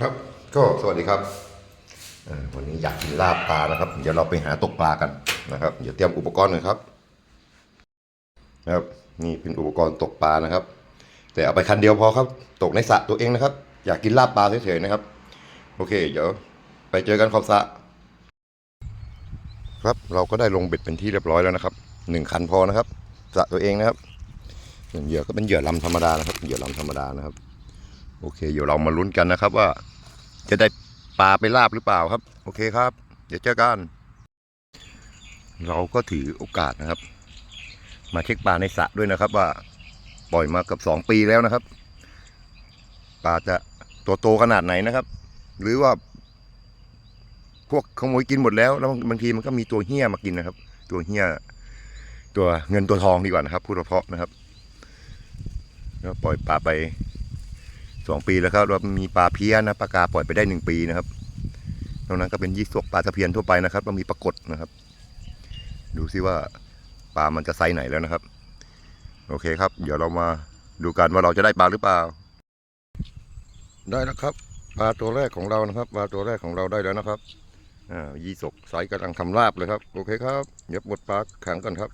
ครับก็สวัสดีครับวันนี้อยากกินลาบปลานะครับ เดี๋ยวเราไปหาตกปลากันนะครับ เดี๋ยวเตรียมอุปกรณ์หน่อยครับนะครับ นี่เป็นอุปกรณ์ตกปลานะครับ แต่เอาไปคันเดียวพอครับ ตกในสระตัวเองนะครับ อยากกินลาบปลาเฉยๆนะครับ โอเค เดี๋ยวไปเจอกันขอบสระครับเราก็ได้ลงเบ็ดเป็นที่เรียบร้อยแล้วนะครับหนึ่งคันพอนะครับสระตัวเองนะครับเหยื่อก็เป็นเหยื่อลำธรรมดานะครับเหยื่อลำธรรมดานะครับ อเคเดี๋ยวเรามาลุ้นกันนะครับว่า จะได้ปลาไปลาบหรือเปล่าครับ โอเคครับ เดี๋ยวเจอกัน เราก็ถือโอกาสนะครับ มาเช็คปลาในสระด้วยนะครับ ว่าปล่อยมากับสองปีแล้วนะครับปลาจะตัวโตขนาดไหนนะครับ หรือว่า พวกขโมยกินหมดแล้วแล้วบางทีมันก็มีตัวเหี้ยมากินนะครับ ตัวเหี้ยตัวเงินตัวทองดีกว่านะครับพูดเพราะนะครับก็ปล่อยปลาไป สองปีแล้วครับเรามีปลาเพี้ยนะปลากาปล่อยไปได้หนึ่งปีนะครับนอกนั้นก็เป็นยี่สกปลาตะเพียนทั่วไปนะครับเรามีปลากดนะครับ ดูซิว่าปลามันจะไซส์ไหนแล้วนะครับ โอเคครับ เดี๋ยวเรามาดูกันว่าเราจะได้ปลาหรือเปล่า ได้แล้วครับปลาตัวแรกของเรานะครับปลาตัวแรกของเราได้แล้วนะครับอ่ายี่สกไซส์กำลังทำลาบเลยครับ โอเคครับเดี๋ยวบดปลาขังกันครับ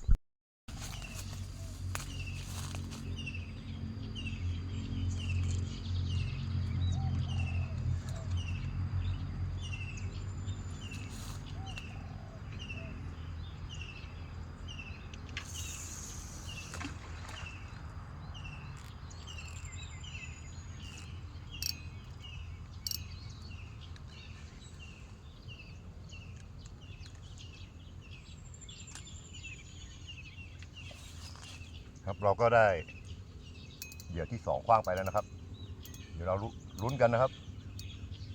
ครับเราก็ได้เหยื่อที่สองคว้างไปแล้วนะครับ เดี๋ยวเรารุลุ้นกันนะครับ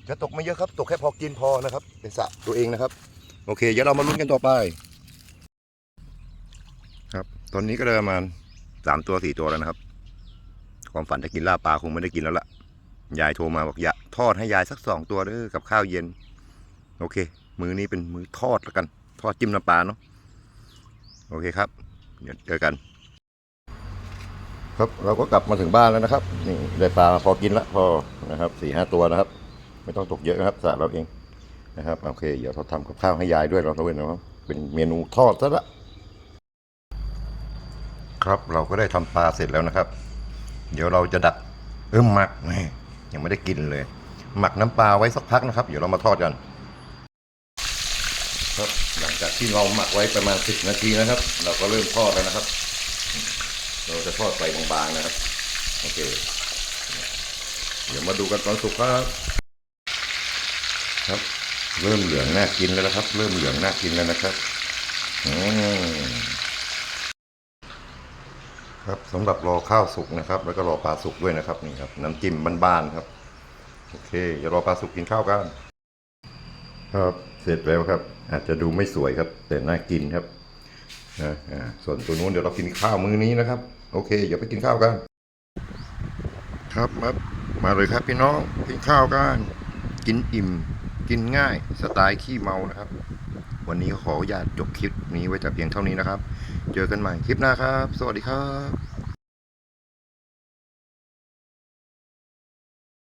จะตกไม่เยอะครับ ตกแค่พอกินพอนะครับ เป็นสระตัวเองนะครับ โอเค เดี๋ยวเรามาลุ้นกันต่อไป ครับ ตอนนี้ก็ได้ประมาณสามตัวสี่ตัวแล้วนะครับ ความฝันจะกินลาบปลาคงไม่ได้กินแล้วล่ะ ยายโทรมาบอกอยากทอดให้ยายสักสองตัวเด้อกับข้าวเย็น โอเค มือนี้เป็นมือทอดแล้วกัน ทอดจิ้มน้ำปลาเนาะ โอเคครับ เดี๋ยวเจอกัน ครับเราก็กลับมาถึงบ้านแล้วนะครับนี่ได้ปลาพอกินละพอนะครับสี่ห้าตัวนะครับ ไม่ต้องตกเยอะนะครับสระเราเองนะครับโอเค เดี๋ยวเราทำกับข้าวให้ยายด้วยเราด้วยนะครับเป็นเมนูทอดซะละครับเราก็ได้ทำปลาเสร็จแล้วนะครับ เดี๋ยวเราจะดักเอิ่มหมักแม่ยังไม่ได้กินเลย หมักน้ำปลาไว้สักพักนะครับ เดี๋ยวเรามาทอดกัน ครับหลังจากที่เราหมักไว้ประมาณสิบนาทีนะครับ เราก็เริ่มทอดแล้วนะครับ เราจะทอดไฟบางๆนะครับ โอเค เดี๋ยวมาดูกันตอนสุกครับ ครับ เริ่มเหลืองน่ากินแล้วนะครับ เริ่มเหลืองน่ากินแล้วนะครับอืมครับสำหรับรอข้าวสุกนะครับ แล้วก็รอปลาสุกด้วยนะครับนี่ครับ น้ำจิ้มบ้านๆครับ โอเคเดี๋ยวรอปลาสุกกินข้าวกัน ครับเสร็จแล้วครับ อาจจะดูไม่สวยครับ แต่น่ากินครับ นะส่วนตัวนู้นเดี๋ยวเรากินข้าวมื้อนี้นะครับ โอเค เดี๋ยวไปกินข้าวกัน ครับมามาเลยครับพี่น้องกินข้าวกัน กินอิ่ม กินง่าย สไตล์ขี้เมานะครับ วันนี้ขออนุญาตจบคลิปนี้ไว้แต่เพียงเท่านี้นะครับ เจอกันใหม่คลิปหน้าครับ สวัสดีครับ